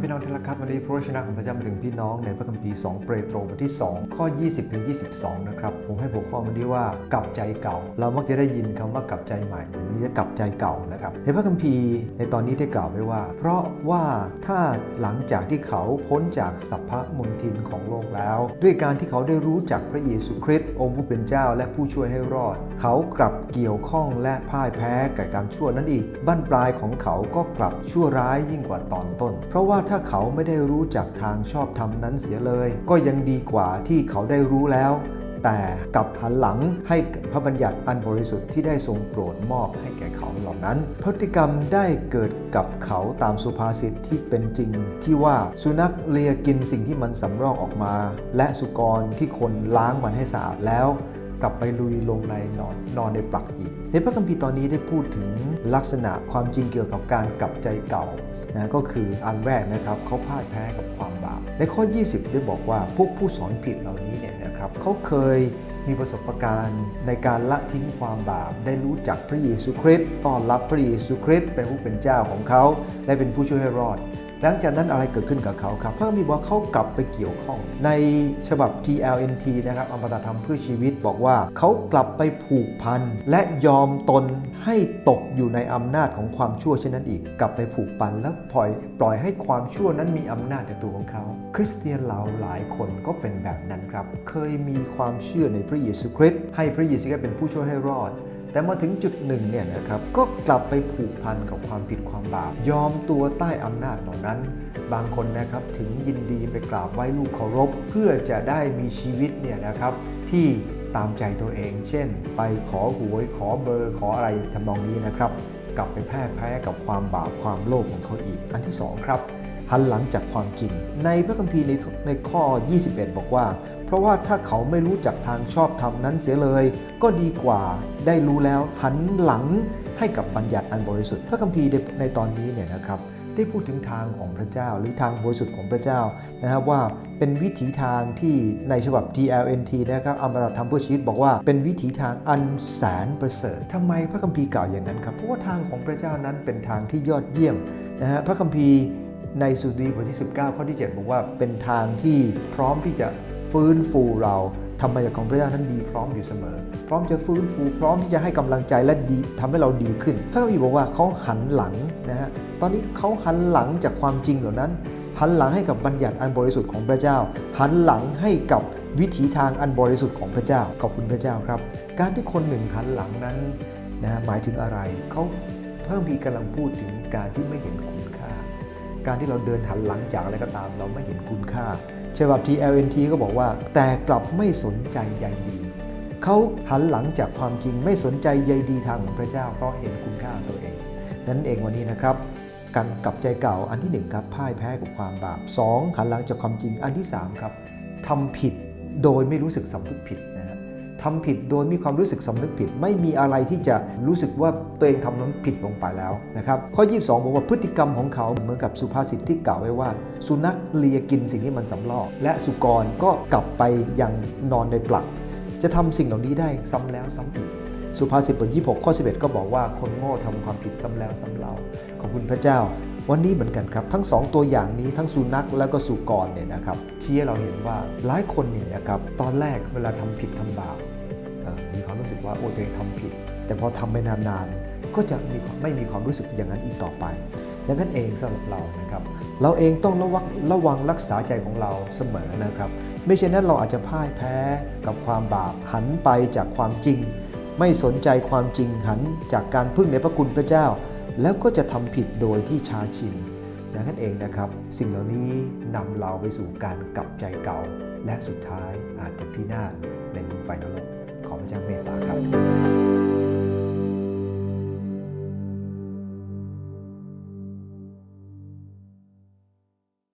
ครับพี่น้องที่รักครับวันนี้พระวจนะของพระเจ้ามาถึงพี่น้องในพระคัมภีร์ 2 เปโตรบทที่ 2 ข้อ 20ถึง22 นะครับ ผมให้หัวข้อมันนี้ว่ากลับใจเก่า เรามักจะได้ยินคำว่ากลับใจใหม่วันนี้จะกลับใจเก่านะครับ ในพระคัมภีร์ในตอนนี้ได้กล่าวไว้ว่า เพราะว่าถ้าหลังจากที่เขาพ้นจากสัพพะมนทินของโลกแล้ว ด้วยการที่เขาได้รู้จักพระเยซูคริสต์องค์ผู้เป็นเจ้าและผู้ช่วยให้รอด เขากลับเกี่ยวข้องและพ่ายแพ้กับการชั่วนั้นอีกบั้นปลายของเขาก็กลับชั่วร้ายยิ่งกว่าตอนต้น เพราะว่าถ้าเขาไม่ได้รู้จักทางชอบธรรมนั้นเสียเลย ก็ยังดีกว่าที่เขาได้รู้แล้ว แต่กลับหันหลังให้พระบัญญัติอันบริสุทธิ์ที่ได้ทรงโปรดมอบให้แก่เขาเหล่านั้น พฤติกรรมได้เกิดกับเขาตามสุภาษิตที่เป็นจริง ที่ว่าสุนัขเลียกินสิ่งที่มันสำรอกออกมา และสุกรที่คนล้างมันให้สะอาดแล้ว กลับไปลุยลงในนอนนอนในปลักอีก ในพระคัมภีร์ตอนนี้ได้พูดถึงลักษณะความจริงเกี่ยวกับการกลับใจเก่านะก็คืออันแรกนะครับเขาพ่ายแพ้กับความบาปในข้อ 20 ได้บอกว่าพวกผู้สอนผิดเหล่านี้เนี่ยนะครับเขาเคยมีประสบการณ์ในการละทิ้งความบาป ได้รู้จักพระเยซูคริสต์ต้อนรับพระเยซูคริสต์เป็นผู้เป็นเจ้าของเขา และเป็นผู้ช่วยให้รอด หลังจากนั้นอะไรเกิดขึ้นกับเขาครับพระมีบอกเขากลับไปเกี่ยวข้อง ในฉบับ TLNT นะครับอมตะธรรมเพื่อชีวิตบอกว่า เขากลับไปผูกพัน และยอมตนให้ตกอยู่ในอำนาจของความชั่วเช่นนั้นอีก กลับไปผูกพันแล้วปล่อยปล่อยให้ความชั่วนั้นมีอำนาจในตัวของเขา คริสเตียนเราหลายคนก็เป็นแบบนั้นครับ เคยมีความเชื่อในพระเยซูคริสต์ให้พระเยซูคริสต์เป็นผู้ช่วยให้รอด แต่มาถึงจุดหนึ่งเนี่ยนะครับก็กลับไปผูกพันกับความผิดความบาป ยอมตัวใต้อำนาจเหล่านั้น บางคนนะครับถึงยินดีไปกราบไหว้ลูกเคารพ เพื่อจะได้มีชีวิตเนี่ยนะครับที่ตามใจตัวเอง เช่น ไปขอหวยขอเบอร์ขออะไรทำนองนี้นะครับ กลับไปแพ้แพ้กับความบาปความโลภของเขาอีกอันที่สองครับ หันหลังจากความจริง ในพระคัมภีร์ในในข้อ 21 บอกว่า เพราะว่าถ้าเขาไม่รู้จักทางชอบธรรมนั้นเสียเลย ก็ดีกว่าได้รู้แล้วหันหลังให้กับบัญญัติอันบริสุทธิ์ พระคัมภีร์ในตอนนี้เนี่ยนะครับได้พูดถึงทางของพระเจ้า หรือทางบริสุทธิ์ของพระเจ้านะครับว่าเป็นวิถีทางที่ในฉบับ TLNT นะครับอมตะธรรมเพื่อชีวิตบอกว่าเป็นวิถีทางอันแสนประเสริฐทำไมพระคัมภีร์กล่าวอย่างนั้นครับเพราะว่าทางของพระเจ้านั้นเป็นทางที่ยอดเยี่ยมนะฮะพระคัมภีร์ ในสุดีบทที่ 19 ข้อที่ 7 บอกว่าเป็นทางที่พร้อมที่จะฟื้นฟูเราธรรมจักรของพระเจ้านั้นดีพร้อมอยู่เสมอ พร้อมจะฟื้นฟูพร้อมที่จะให้กำลังใจและดีทำให้เราดีขึ้นพระคัมภีร์บอกว่าเขาหันหลังนะฮะตอนนี้เขาหันหลังจากความจริงเหล่านั้น หันหลังให้กับบัญญัติอันบริสุทธิ์ของพระเจ้า หันหลังให้กับวิถีทางอันบริสุทธิ์ของพระเจ้าขอบคุณพระเจ้าครับ การที่คนหนึ่งหันหลังนั้นนะฮะหมายถึงอะไรเขาพระคัมภีร์กำลังพูดถึงการที่ไม่เห็นคุณ การที่เราเดินหันหลังจากอะไรก็ตาม เราไม่เห็นคุณค่าฉบับ TLNT ก็บอกว่า แต่กลับไม่สนใจใยดี เขาหันหลังจากความจริงไม่สนใจใยดีทางของพระเจ้าเพราะเห็นคุณค่าตัวเอง นั้นเองวันนี้นะครับการกลับใจเก่าอันที่หนึ่งครับพ่ายแพ้กับความบาปสองหันหลังจากความจริงอันที่สามครับทำผิดโดยไม่รู้สึกสำนึกผิด ทำผิดโดยมีความรู้สึกสำนึกผิด ไม่มีอะไรที่จะรู้สึกว่าตัวเองทำนั้นผิดลงไปแล้วนะครับข้อ 22 บอกว่าพฤติกรรมของเขาเหมือนกับสุภาษิตที่กล่าวไว้ว่า สุนัขเลียกินสิ่งที่มันสำลอก และสุกรก็กลับไปยังนอนในปลัก จะทำสิ่งเหล่านี้ได้ซ้ำแล้วซ้ำอีกสุภาษิตบท26 ข้อ 11 ก็บอกว่าคนโง่ทำความผิดซ้ำแล้วซ้ำเล่าขอบคุณพระเจ้า วันนี้เหมือนกันครับ ทั้งสองตัวอย่างนี้ทั้งสุนัขแล้วก็สุกรเนี่ยนะครับชี้ให้เราเห็นว่าหลายคนเนี่ยนะครับตอนแรกเวลาทำผิดทำบาปเอ่อมีความรู้สึกว่าโอ้ตัวเองทำผิด แต่พอทำไปนานๆก็จะมีไม่มีความรู้สึกอย่างนั้นอีกต่อไปดังนั้นเองสำหรับเรานะครับเราเองต้องระวังระวังรักษาใจของเราเสมอนะครับ ไม่เช่นนั้นเราอาจจะพ่ายแพ้กับความบาปหันไปจากความจริง ไม่สนใจความจริงหันจากการพึ่งในพระคุณพระเจ้า แล้วก็จะทำผิดโดยที่ชาชินดังนั้นเองนะครับ สิ่งเหล่านี้นำเราไปสู่การกลับใจเก่า และสุดท้ายอาจจะพินาศในมุมไฟนรกขอพระเจ้าเมตตา